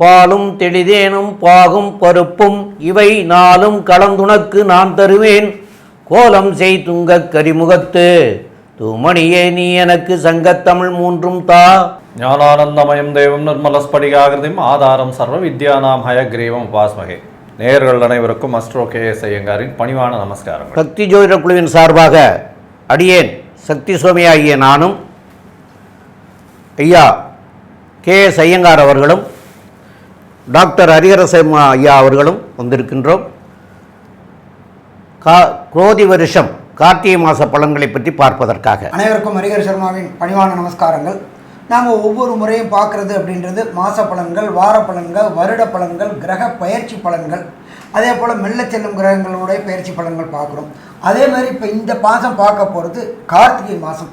பாலும் தெளிதேனும் பாகும் பருப்பும் இவை நாளும் கலந்துனக்கு நான் தருவேன். கோலம் செய் துங்கக் கரிமுகத்து தூமணியே நீ எனக்கு சங்கத்தமிழ் மூன்றும் தா. ஞானானந்தமயம் தெய்வம் நிர்மலஸ்படிகாகிருதிம் ஆதாரம் சர்வ வித்யானாம் ஹயக்ரீவம் உபாஸ்மகே. நேயர்கள் அனைவருக்கும் அஸ்ட்ரோ கே எஸ் ஐயங்காரின் பணிவான நமஸ்காரங்கள். சக்தி ஜோதிட குழுவின் சார்பாக அடியேன் சக்தி சுவாமி ஆகிய நானும் ஐயா கே எஸ் ஐயங்கார் அவர்களும் டாக்டர் ஹரிஹரசம் ஐயா அவர்களும் வந்திருக்கின்றோம். கா குரோதி வருஷம் கார்த்திகை மாத பலன்களை பற்றி பார்ப்பதற்காக. அனைவருக்கும் ஹரிஹர சர்மாவின் பணிவான நமஸ்காரங்கள். நாம் ஒவ்வொரு முறையும் பார்க்குறது அப்படின்றது மாத பலன்கள் வார பலன்கள் வருட பலன்கள் கிரக பயிற்சி பலன்கள். அதே போல் மெல்ல செல்லும் கிரகங்களுடைய பயிற்சி பலன்கள் பார்க்குறோம். அதே மாதிரி இப்போ இந்த மாதம் பார்க்க போகிறது கார்த்திகை மாதம்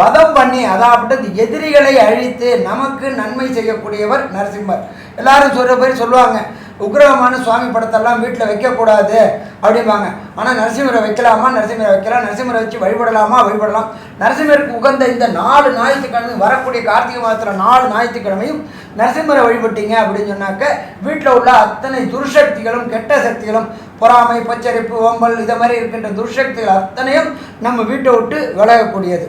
வதம் பண்ணி அதாவது எதிரிகளை அழித்து நமக்கு நன்மை செய்யக்கூடியவர் நரசிம்மர். எல்லாரும் சொல்கிற பேர் சொல்லுவாங்க. உக்ரகமான சுவாமி படத்தெல்லாம் வீட்டில் வைக்கக்கூடாது அப்படிம்பாங்க. ஆனால் நரசிம்மரை வைக்கலாமா? நரசிம்மரை வைக்கலாம். நரசிம்மரை வச்சு வழிபடலாமா? வழிபடலாம். நரசிம்மருக்கு உகந்த இந்த நாலு ஞாயிற்றுக்கிழமை வரக்கூடிய கார்த்திகை மாதத்தில் நாலு ஞாயிற்றுக்கிழமையும் நரசிம்மரை வழிபட்டீங்க அப்படின்னு சொன்னாக்க வீட்டில் உள்ள அத்தனை துர்சக்திகளும் கெட்ட சக்திகளும் பொறாமை பச்சரிப்பு ஓம்பல் இதை மாதிரி இருக்கின்ற துர்சக்திகள் அத்தனையும் நம்ம வீட்டை விட்டு விலகக்கூடியது.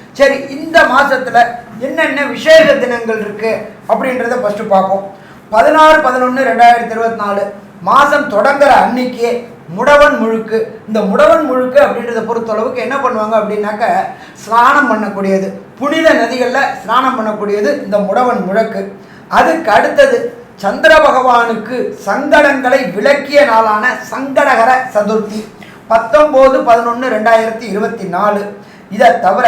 சரி இந்த மாதத்தில் என்னென்ன விசேஷ தினங்கள் இருக்குது அப்படின்றத ஃபஸ்ட்டு பார்ப்போம். பதினாறு பதினொன்று ரெண்டாயிரத்தி இருபத்தி நாலு மாதம் தொடங்குற அன்னைக்கே முடவன் முழுக்கு. இந்த முடவன் முழுக்கு அப்படின்றத பொறுத்தளவுக்கு என்ன பண்ணுவாங்க அப்படின்னாக்க ஸ்நானம் பண்ணக்கூடியது. புனித நதிகளில் ஸ்நானம் பண்ணக்கூடியது இந்த முடவன் முழக்கு. அதுக்கு அடுத்தது சந்திர பகவானுக்கு சங்கடங்களை விளக்கிய நாளான சங்கடகர சதுர்த்தி. பத்தொம்போது பதினொன்று ரெண்டாயிரத்தி இருபத்தி நாலு. இதை தவிர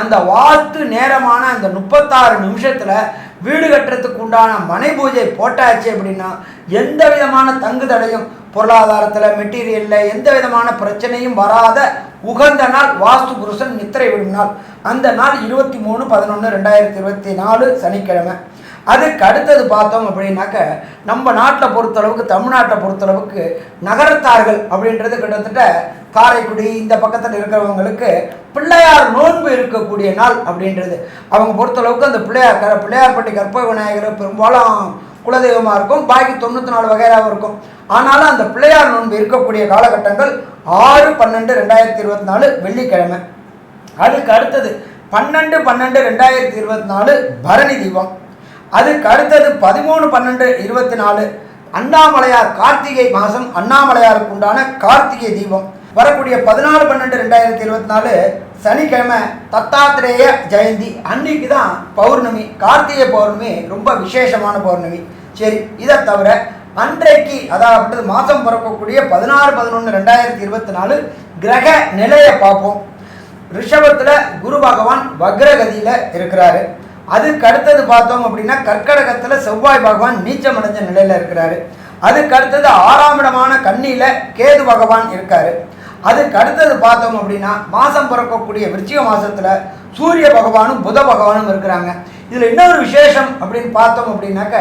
அந்த வாஸ்து நேரமான அந்த முப்பத்தாறு நிமிஷத்தில் வீடு கட்டுறதுக்கு உண்டான மனை பூஜை போட்டாச்சு அப்படின்னா எந்த விதமான தங்கு தடையும் பொருளாதாரத்தில் மெட்டீரியலில் எந்த விதமான பிரச்சனையும் வராத உகந்த நாள் வாஸ்து புருஷன் நித்திரை விடும் நாள். அந்த நாள் இருபத்தி மூணு பதினொன்று ரெண்டாயிரத்தி இருபத்தி நாலு சனிக்கிழமை. அதுக்கு அடுத்தது பார்த்தோம் அப்படின்னாக்க நம்ம நாட்டை பொறுத்தளவுக்கு தமிழ்நாட்டை பொறுத்தளவுக்கு நகரத்தார்கள் அப்படின்றது கிட்டத்தட்ட காரைக்குடி இந்த பக்கத்தில் இருக்கிறவங்களுக்கு பிள்ளையார் நோன்பு இருக்கக்கூடிய நாள் அப்படின்றது. அவங்க பொறுத்தளவுக்கு அந்த பிள்ளையார் க பிள்ளையார்பட்டி கற்ப விநாயகர் பெரும்பாலும் குலதெய்வமாக இருக்கும் பாக்கி தொண்ணூற்றி நாலு வகையாகவும் இருக்கும். ஆனாலும் அந்த பிள்ளையார் நோன்பு இருக்கக்கூடிய காலகட்டங்கள் ஆறு பன்னெண்டு ரெண்டாயிரத்தி இருபத்தி நாலு வெள்ளிக்கிழமை. அதுக்கு அடுத்தது பன்னெண்டு பன்னெண்டு ரெண்டாயிரத்தி இருபத்தி நாலு பரணி தீபம். அதுக்கு அடுத்தது பதிமூணு பன்னெண்டு இருபத்தி நாலு அண்ணாமலையார் கார்த்திகை மாதம் அண்ணாமலையாருக்கு உண்டான கார்த்திகை தீபம். வரக்கூடிய பதினாலு பன்னெண்டு ரெண்டாயிரத்தி இருபத்தி நாலு சனிக்கிழமை தத்தாத்திரேய ஜெயந்தி. அன்னைக்கு தான் பௌர்ணமி கார்த்திகை பௌர்ணமி ரொம்ப விசேஷமான பௌர்ணமி. சரி இதை தவிர அன்றைக்கு அதாவது மாதம் பிறக்கக்கூடிய பதினாறு பதினொன்று ரெண்டாயிரத்தி இருபத்தி நாலு கிரக நிலையை பார்ப்போம். ரிஷபத்தில் குரு பகவான் வக்ரகதியில் இருக்கிறாரு. அதுக்கு அடுத்தது பார்த்தோம் அப்படின்னா கற்கடகத்தில் செவ்வாய் பகவான் நீச்சம் அடைஞ்ச நிலையில் இருக்கிறாரு. அதுக்கு அடுத்தது ஆறாம் இடமான கண்ணியில் கேது பகவான் இருக்காரு. அதுக்கு அடுத்தது பார்த்தோம் அப்படின்னா மாதம் பிறக்கக்கூடிய விருச்சிக மாதத்தில் சூரிய பகவானும் புத பகவானும் இருக்கிறாங்க. இதில் இன்னொரு விசேஷம் அப்படின்னு பார்த்தோம் அப்படின்னாக்க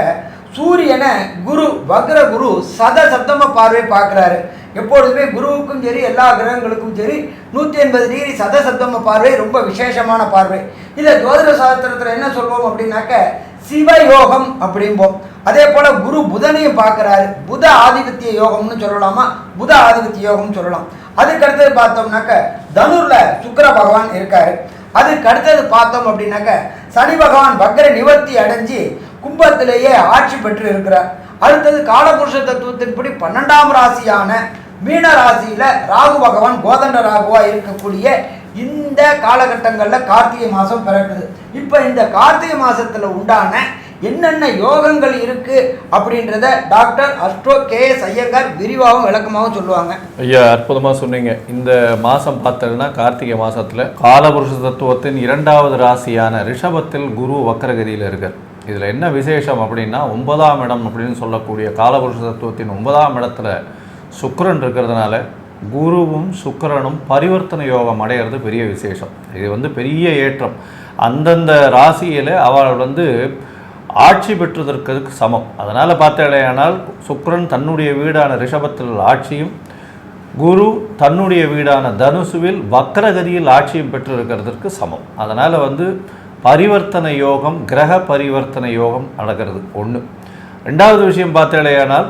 சூரியனை குரு வக்ர குரு சத சப்தம பார்வை பார்க்குறாரு. எப்பொழுதுமே குருவுக்கும் சரி எல்லா கிரகங்களுக்கும் சரி நூற்றி எண்பது டிகிரி சதசப்தம பார்வை ரொம்ப விசேஷமான பார்வை. இதை ஜோதிட சாஸ்திரத்தில் என்ன சொல்வோம் அப்படின்னாக்க சிவயோகம் அப்படிம்போம். அதே போல் குரு புதனையும் பார்க்குறாரு. புத ஆதிபத்திய யோகம்னு சொல்லலாமா? புத ஆதிபத்திய யோகம்னு சொல்லலாம். அதுக்கு அடுத்தது பார்த்தோம்னாக்க தனுரில் சுக்கர பகவான் இருக்காரு. அதுக்கு அடுத்தது பார்த்தோம் அப்படின்னாக்க சனி பகவான் வக்கர நிவர்த்தி அடைஞ்சு கும்பத்திலேயே ஆட்சி பெற்று இருக்கிறார். அடுத்தது காலபுருஷ தத்துவத்தின்படி பன்னெண்டாம் ராசியான மீன ராசியில ராகு பகவான் கோதண்ட ராகுவா இருக்கக்கூடிய இந்த காலகட்டங்களில் கார்த்திகை மாதம் பிறக்குது. இப்போ இந்த கார்த்திகை மாதத்தில் உண்டான என்னென்ன யோகங்கள் இருக்கு அப்படின்றத doctor astro K S Iyengar விரிவாகவும் விளக்கமாகவும் சொல்லுவாங்க. ஐயா அற்புதமாக சொன்னீங்க. இந்த மாதம் பார்த்தீங்கன்னா கார்த்திகை மாதத்தில் காலபுருஷ தத்துவத்தின் இரண்டாவது ராசியான ரிஷபத்தில் குரு வக்கரகிரியில் இருக்கார். இதில் என்ன விசேஷம் அப்படின்னா ஒன்பதாம் இடம் அப்படின்னு சொல்லக்கூடிய காலபுருஷ தத்துவத்தின் ஒன்பதாம் இடத்துல சுக்கரன் இருக்கிறதுனால குருவும் சுக்கரனும் பரிவர்த்தனை யோகம் அடையிறது பெரிய விசேஷம். இது வந்து பெரிய ஏற்றம். அந்தந்த ராசியில் அவள் வந்து ஆட்சி பெற்றதற்கு சமம். அதனால் பார்த்தாலேயானால் சுக்கரன் தன்னுடைய வீடான ரிஷபத்தில் ஆட்சியும் குரு தன்னுடைய வீடான தனுசுவில் வக்கரகதியில் ஆட்சியும் பெற்றிருக்கிறதற்கு சமம். அதனால் வந்து பரிவர்த்தனை யோகம் கிரக பரிவர்த்தனை யோகம் நடக்கிறது. ஒன்று ரெண்டாவது விஷயம் பார்த்தாலேயானால்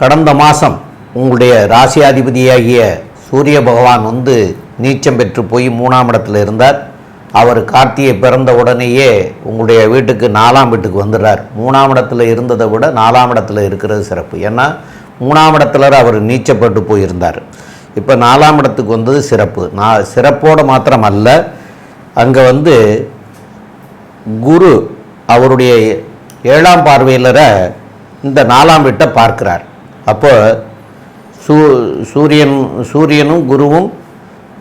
கடந்த மாதம் உங்களுடைய ராசியாதிபதியாகிய சூரிய பகவான் வந்து நீச்சம் பெற்று போய் மூணாம் இடத்துல இருந்தார். அவர் கார்த்தியை பிறந்த உடனேயே உங்களுடைய வீட்டுக்கு நாலாம் வீட்டுக்கு வந்துடுறார். மூணாம் இடத்துல இருந்ததை விட நாலாம் இடத்துல இருக்கிறது சிறப்பு. ஏன்னா மூணாம் இடத்துல அவர் நீச்சப்பட்டு போயிருந்தார். இப்போ நாலாம் இடத்துக்கு வந்தது சிறப்பு. நான் சிறப்போடு மாத்திரம் அல்ல அங்கே வந்து குரு அவருடைய ஏழாம் பார்வையிலரை இந்த நாலாம் வீட்டை பார்க்கிறார். அப்போ சூ சூரியன் சூரியனும் குருவும்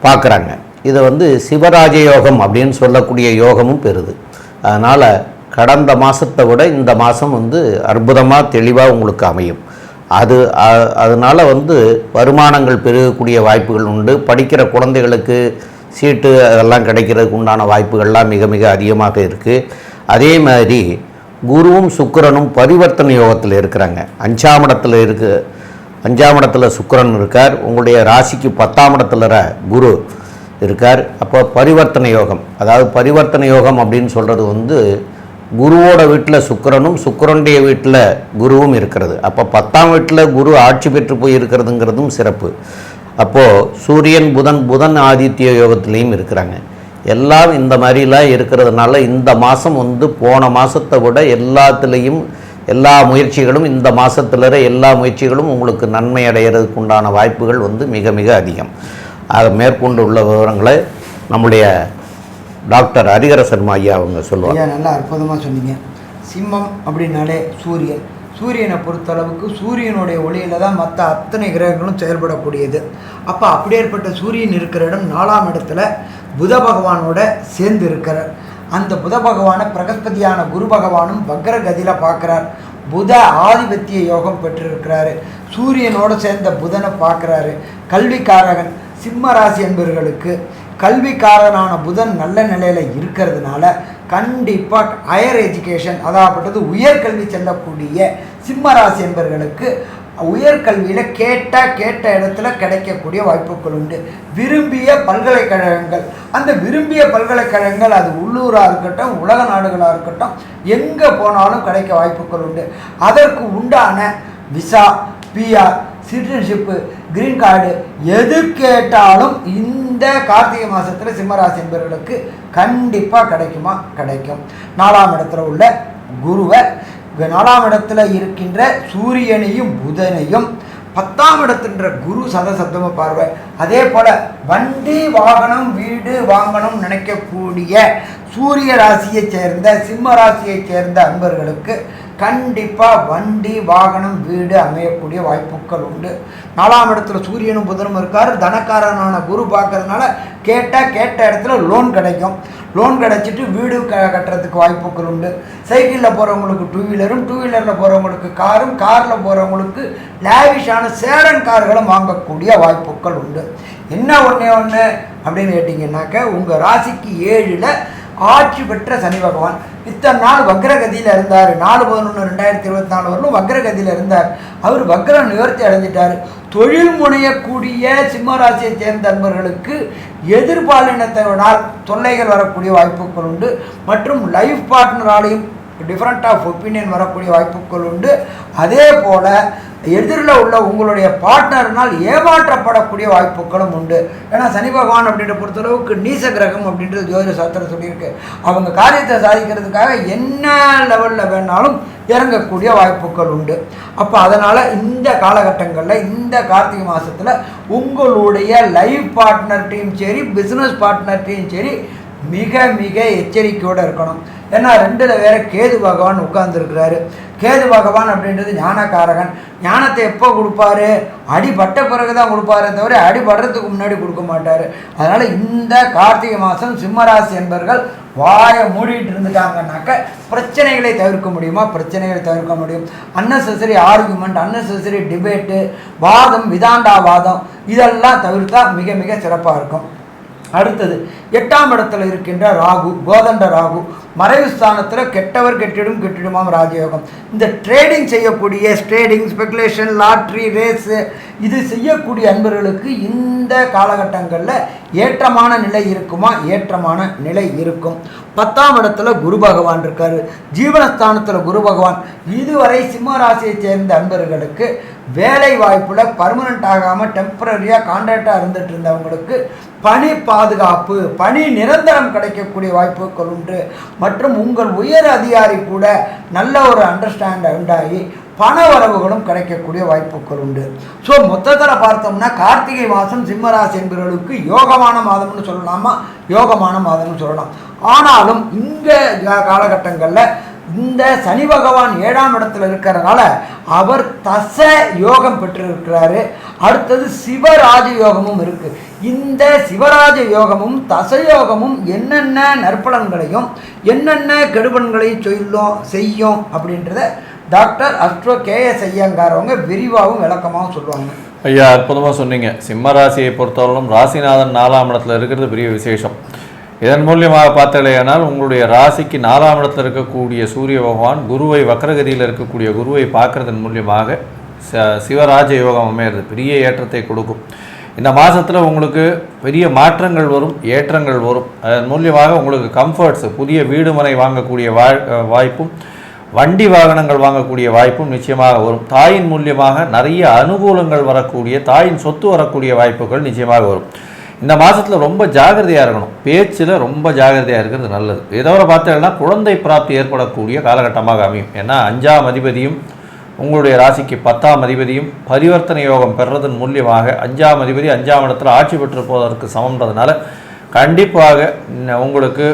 பார்க்குறாங்க. இதை வந்து சிவராஜ யோகம் அப்படின்னு சொல்லக்கூடிய யோகமும் பெறுது. அதனால் கடந்த மாதத்தை விட இந்த மாதம் வந்து அற்புதமாக தெளிவாக உங்களுக்கு அமையும். அது அதனால் வந்து வருமானங்கள் பெருகக்கூடிய வாய்ப்புகள் உண்டு. படிக்கிற குழந்தைகளுக்கு சீட்டு அதெல்லாம் கிடைக்கிறதுக்கு உண்டான வாய்ப்புகள்லாம் மிக மிக அதிகமாக இருக்குது அதே மாதிரி குருவும் சுக்கரனும் பரிவர்த்தனை யோகத்தில் இருக்கிறாங்க. அஞ்சாம் இடத்துல இருக்கு. அஞ்சாம் இடத்துல சுக்கரன் இருக்கார். உங்களுடைய ராசிக்கு பத்தாம் இடத்துல குரு இருக்கார். அப்போ பரிவர்த்தனை யோகம். அதாவது பரிவர்த்தனை யோகம் அப்படின்னு சொல்கிறது வந்து குருவோட வீட்டில் சுக்கிரனும் சுக்கரனுடைய வீட்டில் குருவும் இருக்கிறது. அப்போ பத்தாம் வீட்டில் குரு ஆட்சி பெற்று போய் இருக்கிறதுங்கிறதும் சிறப்பு. அப்போது சூரியன் புதன் புதன் ஆதித்ய யோகத்திலையும் இருக்கிறாங்க. எல்லாம் இந்த மாதிரிலாம் இருக்கிறதுனால இந்த மாதம் வந்து போன மாதத்தை விட எல்லாத்துலேயும் எல்லா முயற்சிகளும் இந்த மாதத்துல எல்லா முயற்சிகளும் உங்களுக்கு நன்மை அடைகிறதுக்கு உண்டான வாய்ப்புகள் வந்து மிக மிக அதிகம். அதை மேற்கொண்டு உள்ள விவரங்களை நம்முடைய டாக்டர் ஹரிஹர சர்மா ஐயா அவங்க சொல்லுவாங்க நல்லா அற்புதமாக சொன்னீங்க. சிம்மம் அப்படின்னாலே சூரியன். சூரியனை பொறுத்தளவுக்கு சூரியனுடைய ஒளியில் தான் மற்ற அத்தனை கிரகங்களும் செயல்படக்கூடியது. அப்போ அப்படியேற்பட்ட சூரியன் இருக்கிற இடம் நாலாம் இடத்துல புத பகவானோட சேர்ந்து இருக்கிறார். அந்த புத பகவானை பிரகஸ்பதியான குரு பகவானும் வக்ர பார்க்குறார். புத ஆதிபத்திய யோகம் பெற்றிருக்கிறாரு. சூரியனோட சேர்ந்த புதனை பார்க்குறாரு. கல்விக்காரகன் சிம்ம ராசி என்பவர்களுக்கு கல்விக்காரனான புதன் நல்ல நிலையில் இருக்கிறதுனால கண்டிப்பாக ஹையர் எஜுகேஷன் அதாகப்பட்டது உயர்கல்வி செல்லக்கூடிய சிம்ம ராசி என்பவர்களுக்கு உயர்கல்வியில் கேட்ட கேட்ட இடத்துல கிடைக்கக்கூடிய வாய்ப்புகள் உண்டு. விரும்பிய பல்கலைக்கழகங்கள். அந்த விரும்பிய பல்கலைக்கழகங்கள் அது உள்ளூராக இருக்கட்டும் உலக நாடுகளாக இருக்கட்டும் எங்கே போனாலும் கிடைக்க வாய்ப்புகள் உண்டு. அதற்கு உண்டான visa PR citizenship green card எது கேட்டாலும் இந்த கார்த்திகை மாதத்தில் சிம்மராசி என்பவர்களுக்கு கண்டிப்பாக கிடைக்குமா? கிடைக்கும். நாலாம் இடத்துல உள்ள குருவை நாலாம் இடத்துல இருக்கின்ற சூரியனையும் புதனையும் பத்தாம் இடத்துன்ற குரு சதசப்தம பார்வை. அதே போல வண்டி வாகனம் வீடு வாங்கணும் நினைக்கக்கூடிய சூரிய ராசியைச் சேர்ந்த சிம்ம ராசியை சேர்ந்த அன்பர்களுக்கு கண்டிப்பாக வண்டி வாகனம் வீடு அமையக்கூடிய வாய்ப்புகள் உண்டு. நாலாம் இடத்துல சூரியனும் புதனும் இருக்கார். தனக்காரனான குரு பார்க்கறதுனால கேட்டால் கேட்ட இடத்துல லோன் கிடைக்கும். லோன் கிடச்சிட்டு வீடு க கட்டுறதுக்கு வாய்ப்புகள் உண்டு. சைக்கிளில் போகிறவங்களுக்கு டூ வீலரும் டூ வீலரில் போகிறவங்களுக்கு காரும் காரில் போகிறவங்களுக்கு லேவிஷான சேரன் கார்களும் வாங்கக்கூடிய வாய்ப்புகள் உண்டு. என்ன ஒன்றே ஒன்று அப்படின்னு கேட்டிங்கன்னாக்க உங்கள் ராசிக்கு ஏழில் ஆட்சி பெற்ற சனி பகவான். இத்தனை நாள் வக்ரகதியில் இருந்தார். நாலு பதினொன்று ரெண்டாயிரத்தி இருபத்தி நாலு வரலும் வக்ரகதியில் இருந்தார். அவர் வக்ர நிவர்த்தி அடைஞ்சிட்டார். தொழில் முனையக்கூடிய சிம்மராசியை சேர்ந்த நண்பர்களுக்கு எதிர்பாலினத்தினால் தொல்லைகள் வரக்கூடிய வாய்ப்புகள் உண்டு. மற்றும் லைஃப் பார்ட்னராலையும் டிஃப்ரெண்ட் ஆஃப் ஒப்பீனியன் வரக்கூடிய வாய்ப்புகள் உண்டு. அதே போல் எதிரில் உள்ள உங்களுடைய பார்ட்னர்னால் ஏமாற்றப்படக்கூடிய வாய்ப்புகளும் உண்டு. ஏன்னா சனி பகவான் அப்படின்ற பொறுத்தளவுக்கு நீச கிரகம் அப்படின்றது ஜோதிட சாஸ்திரம் சொல்லியிருக்கு. அவங்க காரியத்தை சாதிக்கிறதுக்காக என்ன லெவலில் வேணாலும் இறங்கக்கூடிய வாய்ப்புகள் உண்டு. அப்போ அதனால் இந்த காலகட்டங்களில் இந்த கார்த்திகை மாதத்தில் உங்களுடைய லைஃப் பார்ட்னர்ட்டையும் சரி பிஸ்னஸ் பார்ட்னர்ட்டையும் சரி மிக மிக எச்சரிக்கையோடு இருக்கணும். ஏன்னா ரெண்டில் வேற கேது பகவான் உட்கார்ந்துருக்கிறாரு. கேது பகவான் அப்படின்றது ஞானக்காரகன். ஞானத்தை எப்போ கொடுப்பாரு? அடிபட்ட பிறகு தான் கொடுப்பாரே தவிர அடிபடுறதுக்கு முன்னாடி கொடுக்க மாட்டார். அதனால் இந்த கார்த்திகை மாதம் சிம்மராசி என்பர்கள் வாயை மூடிட்டு இருந்துட்டாங்கனாக்க பிரச்சனைகளை தவிர்க்க முடியுமா? பிரச்சனைகளை தவிர்க்க முடியும். அன்னெசரி ஆர்குமெண்ட் அன்னெசரி டிபேட்டு வாதம் விதாண்டா வாதம் இதெல்லாம் தவிர்த்தா மிக மிக சிறப்பாக இருக்கும். அடுத்தது எட்டாம் இடத்துல இருக்கின்ற ராகு கோதண்ட ராகு மறைவு ஸ்தானத்தில் கெட்டவர் கெட்டிடும் கெட்டிடுமாம் ராஜயோகம். இந்த ட்ரேடிங் செய்யக்கூடிய ட்ரேடிங் ஸ்பெகுலேஷன் லாட்ரி ரேஸு இது செய்யக்கூடிய அன்பர்களுக்கு இந்த காலகட்டங்களில் ஏற்றமான நிலை இருக்குமா? ஏற்றமான நிலை இருக்கும். பத்தாம் இடத்துல குரு பகவான் இருக்காரு. ஜீவனஸ்தானத்தில் குரு பகவான். இதுவரை சிம்ம ராசியை சேர்ந்த அன்பர்களுக்கு வேலை வாய்ப்பில் பர்மனண்ட் ஆகாமல் டெம்பரரியாக கான்ட்ராக்டாக இருந்துகிட்டு இருந்தவங்களுக்கு பணி பாதுகாப்பு பணி நிரந்தரம் கிடைக்கக்கூடிய வாய்ப்புகள் உண்டு. மற்றும் உங்கள் உயர் அதிகாரி கூட நல்ல ஒரு அண்டர்ஸ்டாண்ட் உண்டாகி பண வரவுகளும் கிடைக்கக்கூடிய வாய்ப்புகள் உண்டு. ஸோ மொத்தத்தில் பார்த்தோம்னா கார்த்திகை மாதம் சிம்மராசி என்பவர்களுக்கு யோகமான மாதம்னு சொல்லலாமா? யோகமான மாதம்னு சொல்லலாம். ஆனாலும் இந்த காலகட்டங்களில் இந்த சனி பகவான் ஏழாம் இடத்துல இருக்கிறதுனால அவர் தச யோகம் பெற்றிருக்கிறாரு. அடுத்தது சிவராஜ யோகமும் இருக்கு. இந்த சிவராஜ யோகமும் தசயோகமும் என்னென்ன நற்பலன்களையும் என்னென்ன கெடுபன்களையும் சொல்லும் செய்யும் அப்படின்றத டாக்டர் அஸ்ட்ரோ கே எஸ் ஐயங்காரவங்க விரிவாகவும் விளக்கமாகவும் சொல்லுவாங்க. ஐயா அற்புதமாக சொன்னீங்க. சிம்ம ராசியை பொறுத்தவரையிலும் ராசிநாதன் நாலாம் இடத்துல இருக்கிறது பெரிய விசேஷம். இதன் மூலியமாக பார்த்தலையானால் உங்களுடைய ராசிக்கு நாலாம் இடத்துல இருக்கக்கூடிய சூரிய பகவான் குருவை வக்ரகதியில் இருக்கக்கூடிய குருவை பார்க்கறதன் மூலியமாக ச சிவராஜ யோகம் அமையிறது பெரிய ஏற்றத்தை கொடுக்கும். இந்த மாதத்தில் உங்களுக்கு பெரிய மாற்றங்கள் வரும் ஏற்றங்கள் வரும். அதன் மூலியமாக உங்களுக்கு கம்ஃபர்ட்ஸ் புதிய வீடு மனை வாங்கக்கூடிய வாய் வாய்ப்பும் வண்டி வாகனங்கள் வாங்கக்கூடிய வாய்ப்பும் நிச்சயமாக வரும். தாயின் மூலியமாக நிறைய அனுகூலங்கள் வரக்கூடிய தாயின் சொத்து வரக்கூடிய வாய்ப்புகள் நிச்சயமாக வரும். இந்த மாதத்தில் ரொம்ப ஜாகிரதையாக இருக்கணும். பேச்சில் ரொம்ப ஜாகிரதையாக இருக்கிறது நல்லது. இதோட பார்த்தீங்கன்னா குழந்தை பிராப்தி ஏற்படக்கூடிய காலகட்டமாக அமையும். ஏன்னா அஞ்சாம் அதிபதியும் உங்களுடைய ராசிக்கு பத்தாம் அதிபதியும் பரிவர்த்தனை யோகம் பெறுறதன் மூலியமாக அஞ்சாம் அதிபதி அஞ்சாம் இடத்துல ஆட்சி பெற்று போவதற்கு சமன்றதுனால கண்டிப்பாக உங்களுக்கு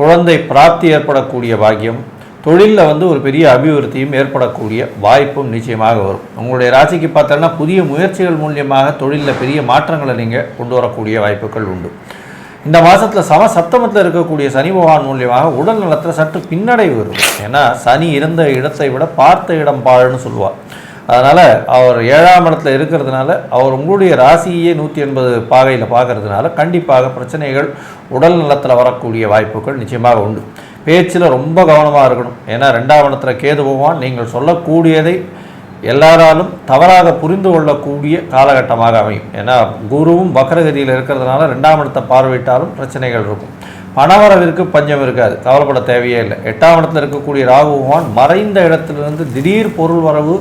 குழந்தை பிராப்தி ஏற்படக்கூடிய பாக்கியம் தொழிலில் வந்து ஒரு பெரிய அபிவிருத்தியும் ஏற்படக்கூடிய வாய்ப்பும் நிச்சயமாக வரும். உங்களுடைய ராசிக்கு பார்த்தோன்னா புதிய முயற்சிகள் மூலியமாக தொழிலில் பெரிய மாற்றங்களை நீங்கள் கொண்டு வரக்கூடிய வாய்ப்புகள் உண்டு. இந்த மாதத்தில் சம சப்தமத்தில் இருக்கக்கூடிய சனி பகவான் மூலியமாக உடல் நலத்தில் சற்று பின்னடைவு வரும். ஏன்னா சனி இருந்த இடத்தை விட பார்த்த இடம் பாழன்னு சொல்லுவார் அதனால் அவர் ஏழாம் இடத்துல இருக்கிறதுனால அவர் உங்களுடைய ராசியே நூற்றி எண்பது பாகையில் பார்க்கறதுனால கண்டிப்பாக பிரச்சனைகள் உடல் நலத்தில் வரக்கூடிய வாய்ப்புகள் நிச்சயமாக உண்டு. பேச்சில் ரொம்ப கவனமாக இருக்கணும். ஏன்னா ரெண்டாம் இடத்துல கேது பகவான் நீங்கள் சொல்லக்கூடியதை எல்லாராலும் தவறாக புரிந்து கொள்ளக்கூடிய காலகட்டமாக அமையும். ஏன்னா குருவும் பக்ரகதியில் இருக்கிறதுனால ரெண்டாம் இடத்தை பார்வையிட்டாலும் பிரச்சனைகள் இருக்கும். பணவரவிற்கு பஞ்சம் இருக்காது. கவலைப்பட தேவையே இல்லை. எட்டாம் இடத்துல இருக்கக்கூடிய ராகு பகவான் மறைந்த இடத்திலிருந்து திடீர் பொருள் வரவு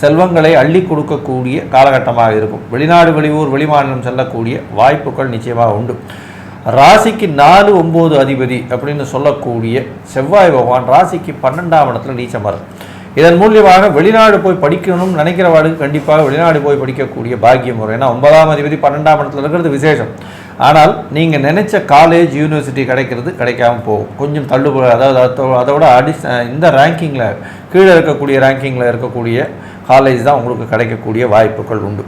செல்வங்களை அள்ளி கொடுக்கக்கூடிய காலகட்டமாக இருக்கும். வெளிநாடு வெளியூர் வெளிமாநிலம் செல்லக்கூடிய வாய்ப்புகள் நிச்சயமாக உண்டு. ராசிக்கு நாலு ஒம்பது அதிபதி அப்படின்னு சொல்லக்கூடிய செவ்வாய் பகவான் ராசிக்கு பன்னெண்டாம் இடத்துல நீச்சமர் இதன் மூலியமாக வெளிநாடு போய் படிக்கணும்னு நினைக்கிறவாளுக்கு கண்டிப்பாக வெளிநாடு போய் படிக்கக்கூடிய பாக்கியம் வரும். ஏன்னா ஒன்பதாம் அதிபதி பன்னெண்டாம் இடத்துல இருக்கிறது விசேஷம். ஆனால் நீங்கள் நினைச்ச காலேஜ் யூனிவர்சிட்டி கிடைக்கிறது கிடைக்காம போகும். கொஞ்சம் தள்ளுபடி அதாவது அதோட அடி இந்த ரேங்கிங்கில் கீழே இருக்கக்கூடிய ரேங்கிங்கில் இருக்கக்கூடிய காலேஜ் தான் உங்களுக்கு கிடைக்கக்கூடிய வாய்ப்புகள் உண்டு.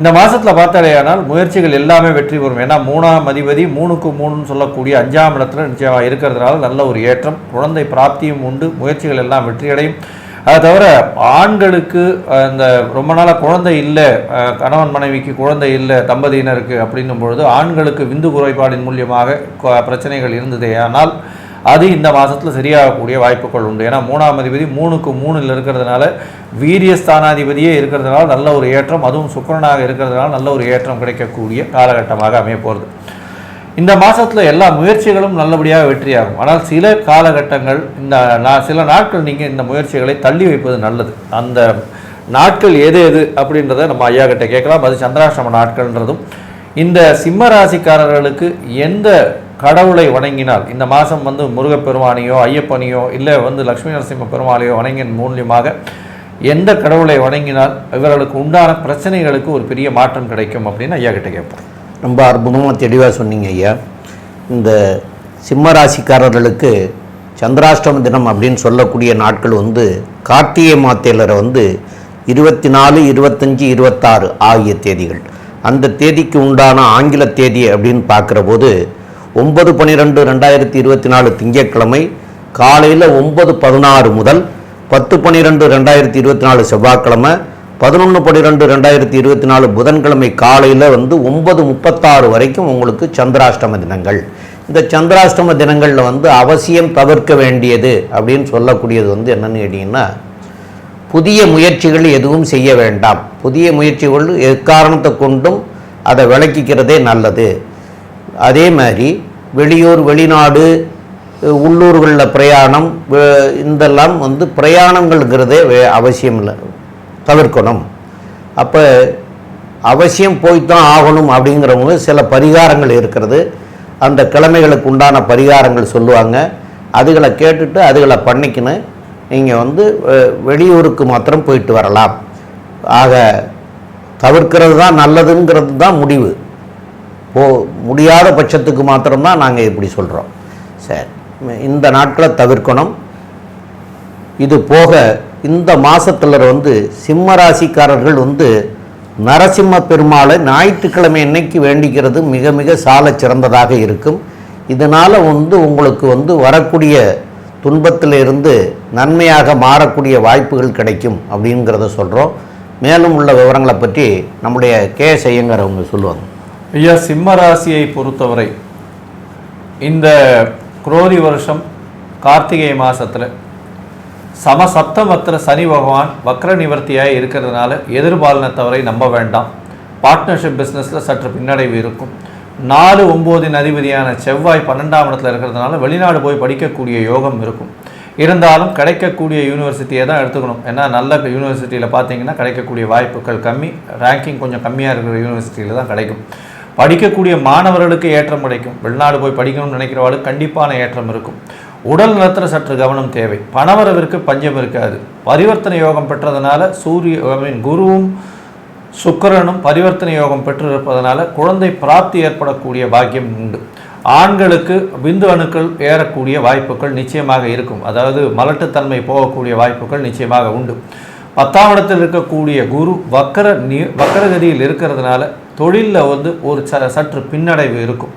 இந்த மாதத்தில் பார்த்தாலேயானால் முயற்சிகள் எல்லாமே வெற்றி பெறும். ஏன்னா மூணாம் அதிபதி மூணுக்கு மூணுன்னு சொல்லக்கூடிய அஞ்சாம் இடத்துல நிச்சயமாக இருக்கிறதுனால நல்ல ஒரு ஏற்றம். குழந்தை பிராப்தியும் உண்டு. முயற்சிகள் எல்லாம் வெற்றியடையும். அதை தவிர ஆண்களுக்கு இந்த ரொம்ப நாளாக குழந்தை இல்லை கணவன் மனைவிக்கு குழந்தை இல்லை தம்பதியினருக்கு அப்படின்னும் பொழுது ஆண்களுக்கு விந்து குறைபாடின் மூலியமாக பிரச்சனைகள் இருந்ததே. ஆனால் அது இந்த மாதத்தில் சரியாகக்கூடிய வாய்ப்புகள் உண்டு. ஏன்னா மூணாம் அதிபதி மூணுக்கு மூணில் இருக்கிறதுனால வீரிய ஸ்தானாதிபதியே இருக்கிறதுனால நல்ல ஒரு ஏற்றம். அதுவும் சுக்கரனாக இருக்கிறதுனால நல்ல ஒரு ஏற்றம் கிடைக்கக்கூடிய காலகட்டமாக அமைய போகிறது இந்த மாதத்தில் எல்லா முயற்சிகளும் நல்லபடியாக வெற்றியாகும். ஆனால் சில காலகட்டங்கள் இந்த நான் சில நாட்கள் நீங்கள் இந்த முயற்சிகளை தள்ளி வைப்பது நல்லது. அந்த நாட்கள் எது எது அப்படின்றத நம்ம ஐயா கிட்ட கேட்கலாம். அது சந்திராசிரம நாட்கள்ன்றதும் இந்த சிம்ம ராசிக்காரர்களுக்கு எந்த கடவுளை வணங்கினால் இந்த மாதம் வந்து முருகப்பெருமானையோ ஐயப்பனையோ இல்லை வந்து லக்ஷ்மி நரசிம்ம பெருமாளையோ வணங்கின் மூலியமாக எந்த கடவுளை வணங்கினால் இவர்களுக்கு உண்டான பிரச்சனைகளுக்கு ஒரு பெரிய மாற்றம் கிடைக்கும் அப்படின்னு ஐயா கிட்ட கேட்போம். ரொம்ப அற்புதமாக தெளிவாக சொன்னீங்க ஐயா. இந்த சிம்ம ராசிக்காரர்களுக்கு சந்திராஷ்டம தினம் அப்படின்னு சொல்லக்கூடிய நாட்கள் வந்து கார்த்திகை மாத்தேலரை வந்து இருபத்தி நாலு இருபத்தஞ்சி இருபத்தாறு ஆகிய தேதிகள். அந்த தேதிக்கு உண்டான ஆங்கில தேதி அப்படின்னு பார்க்குற போது ஒன்பது பன்னிரெண்டு ரெண்டாயிரத்தி இருபத்தி நாலு திங்கட்கிழமை காலையில் ஒன்பது பதினாறு முதல் பத்து பன்னிரெண்டு ரெண்டாயிரத்தி இருபத்தி நாலு செவ்வாய்க்கிழமை பதினொன்று பன்னிரெண்டு ரெண்டாயிரத்தி இருபத்தி நாலு புதன்கிழமை காலையில் வந்து ஒன்பது முப்பத்தாறு வரைக்கும் உங்களுக்கு சந்திராஷ்டம தினங்கள். இந்த சந்திராஷ்டம தினங்களில் வந்து அவசியம் தவிர்க்க வேண்டியது அப்படின்னு சொல்லக்கூடியது வந்து என்னன்னு கேட்டிங்கன்னா புதிய முயற்சிகள் எதுவும் செய்ய வேண்டாம். புதிய முயற்சிகள் எக்காரணத்தை கொண்டும் அதை விளக்கிக்கிறதே நல்லது. அதே மாதிரி வெளியூர் வெளிநாடு உள்ளூர்களில் பிரயாணம் இந்தெல்லாம் இதெல்லாம் வந்து பிரயாணங்கள்ங்கிறதே வே- அவசியம் இல்லை. தவிர்க்கணும். அப்போ அவசியம் போய்த்தான் ஆகணும் அப்படிங்கிறவங்க சில பரிகாரங்கள் இருக்கிறது. அந்த கிழமைகளுக்கு உண்டான பரிகாரங்கள் சொல்லுவாங்க. அதுகளை கேட்டுட்டு அதுகளை பண்ணிக்கின்னு நீங்கள் வந்து வெளியூருக்கு மாத்திரம் போயிட்டு வரலாம். ஆக தவிர்க்கிறது தான் நல்லதுங்கிறது தான் முடிவு. போ முடியாத பட்சத்துக்கு மாத்திரம்தான் நாங்கள் இப்படி சொல்கிறோம் சரி. இந்த நாட்களை தவிர்க்கணும். இது போக இந்த மாதத்தில் வந்து சிம்ம ராசிக்காரர்கள் வந்து நரசிம்ம பெருமாளை ஞாயிற்றுக்கிழமை அன்னைக்கு வேண்டிக்கிறது மிக மிக சால சிறந்ததாக இருக்கும். இதனால் வந்து உங்களுக்கு வந்து வரக்கூடிய துன்பத்தில் இருந்து நன்மையாக மாறக்கூடிய வாய்ப்புகள் கிடைக்கும் அப்படிங்கிறத சொல்கிறோம் மேலும் உள்ள விவரங்களை பற்றி நம்முடைய கே எஸ் அவங்க சொல்லுவாங்க. ஐயா சிம்ம ராசியை பொறுத்தவரை இந்த குரோதி வருஷம் கார்த்திகை மாதத்தில் சமசப்தமத்தில் சனி பகவான் வக்ர நிவர்த்தியாக இருக்கிறதுனால எதிர்பாலனத்தவரை நம்ப வேண்டாம். பார்ட்னர்ஷிப் பிஸ்னஸில் சற்று பின்னடைவு இருக்கும். நாலு ஒம்போதின் அதிபதியான செவ்வாய் பன்னெண்டாம் இடத்துல இருக்கிறதுனால வெளிநாடு போய் படிக்கக்கூடிய யோகம் இருக்கும். இருந்தாலும் கிடைக்கக்கூடிய யூனிவர்சிட்டியை தான் எடுத்துக்கணும். ஏன்னா நல்ல யூனிவர்சிட்டியில் பார்த்தீங்கன்னா கிடைக்கக்கூடிய வாய்ப்புகள் கம்மி. ரேங்கிங் கொஞ்சம் கம்மியாக இருக்கிற யூனிவர்சிட்டியில் தான் கிடைக்கும். படிக்கக்கூடிய மாணவர்களுக்கு ஏற்றம் கிடைக்கும். வெளிநாடு போய் படிக்கணும்னு நினைக்கிறவாளுக்கு கண்டிப்பான ஏற்றம் இருக்கும். உடல் நலத்தில் சற்று கவனம் தேவை. பணவரவிற்கு பஞ்சம் இருக்காது. பரிவர்த்தனை யோகம் பெற்றதுனால சூரிய ஐ மீன் குருவும் சுக்கிரனும் பரிவர்த்தனை யோகம் பெற்றிருப்பதனால குழந்தை பிராப்தி ஏற்படக்கூடிய பாக்கியம் உண்டு. ஆண்களுக்கு விந்து அணுக்கள் ஏறக்கூடிய வாய்ப்புகள் நிச்சயமாக இருக்கும். அதாவது மலட்டுத்தன்மை போகக்கூடிய வாய்ப்புகள் நிச்சயமாக உண்டு. பத்தாம் இடத்தில் இருக்கக்கூடிய குரு வக்கர நி வக்கரகதியில் இருக்கிறதுனால தொழிலில் வந்து ஒரு ச சற்று பின்னடைவு இருக்கும்.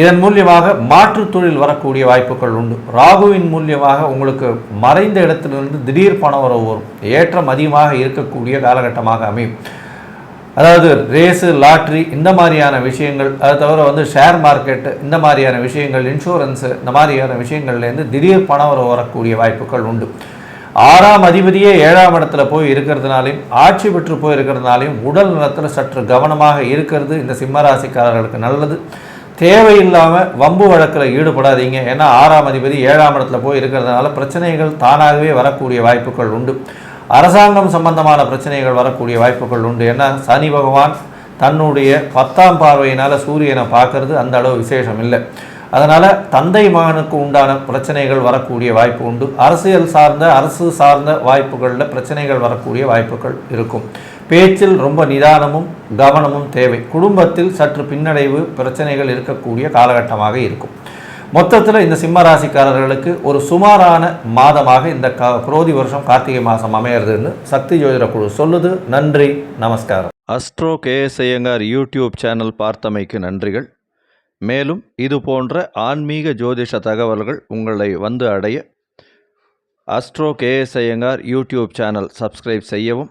இதன் மூலியமாக மாற்று தொழில் வரக்கூடிய வாய்ப்புகள் உண்டு. ராகுவின் மூலியமாக உங்களுக்கு மறைந்த இடத்திலிருந்து திடீர் பணம் வரவு வரும். ஏற்றம் அதிகமாக இருக்கக்கூடிய காலகட்டமாக அமையும். அதாவது ரேஸு லாட்ரி இந்த மாதிரியான விஷயங்கள் அது தவிர வந்து ஷேர் மார்க்கெட்டு இந்த மாதிரியான விஷயங்கள் இன்சூரன்ஸு இந்த மாதிரியான விஷயங்கள்லேருந்து திடீர் பணம் வர வரக்கூடிய வாய்ப்புகள் உண்டு. ஆறாம் அதிபதியே ஏழாம் இடத்துல போய் இருக்கிறதுனாலையும் ஆட்சி பெற்று போய் இருக்கிறதுனாலையும் உடல் நலத்தில் சற்று கவனமாக இருக்கிறது இந்த சிம்மராசிக்காரர்களுக்கு நல்லது. தேவையில்லாமல் வம்பு வழக்கில் ஈடுபடாதீங்க. ஏன்னா ஆறாம் அதிபதி ஏழாம் இடத்துல போய் இருக்கிறதுனால பிரச்சனைகள் தானாகவே வரக்கூடிய வாய்ப்புகள் உண்டு. அரசாங்கம் சம்பந்தமான பிரச்சனைகள் வரக்கூடிய வாய்ப்புகள் உண்டு. ஏன்னா சனி பகவான் தன்னுடைய பத்தாம் பார்வையினால் சூரியனை பார்க்கறது அந்த அளவு விசேஷம் இல்லை. அதனால் தந்தை மகனுக்கு உண்டான பிரச்சனைகள் வரக்கூடிய வாய்ப்பு உண்டு. அரசியல் சார்ந்த அரசு சார்ந்த வாய்ப்புகளில் பிரச்சனைகள் வரக்கூடிய வாய்ப்புகள் இருக்கும். பேச்சில் ரொம்ப நிதானமும் கவனமும் தேவை. குடும்பத்தில் சற்று பின்னடைவு பிரச்சனைகள் இருக்கக்கூடிய காலகட்டமாக இருக்கும். மொத்தத்தில் இந்த சிம்ம ராசிக்காரர்களுக்கு ஒரு சுமாரான மாதமாக இந்த க குரோதி வருஷம் கார்த்திகை மாதம் அமையிறதுன்னு சக்தி ஜோதிட குழு சொல்லுது. நன்றி நமஸ்காரம். Astro K S Iyengar YouTube channel பார்த்தமைக்கு நன்றிகள். மேலும் இது போன்ற ஆன்மீக ஜோதிஷ தகவல்கள் உங்களை வந்து அடைய astro K S Iyengar YouTube channel subscribe செய்யவும்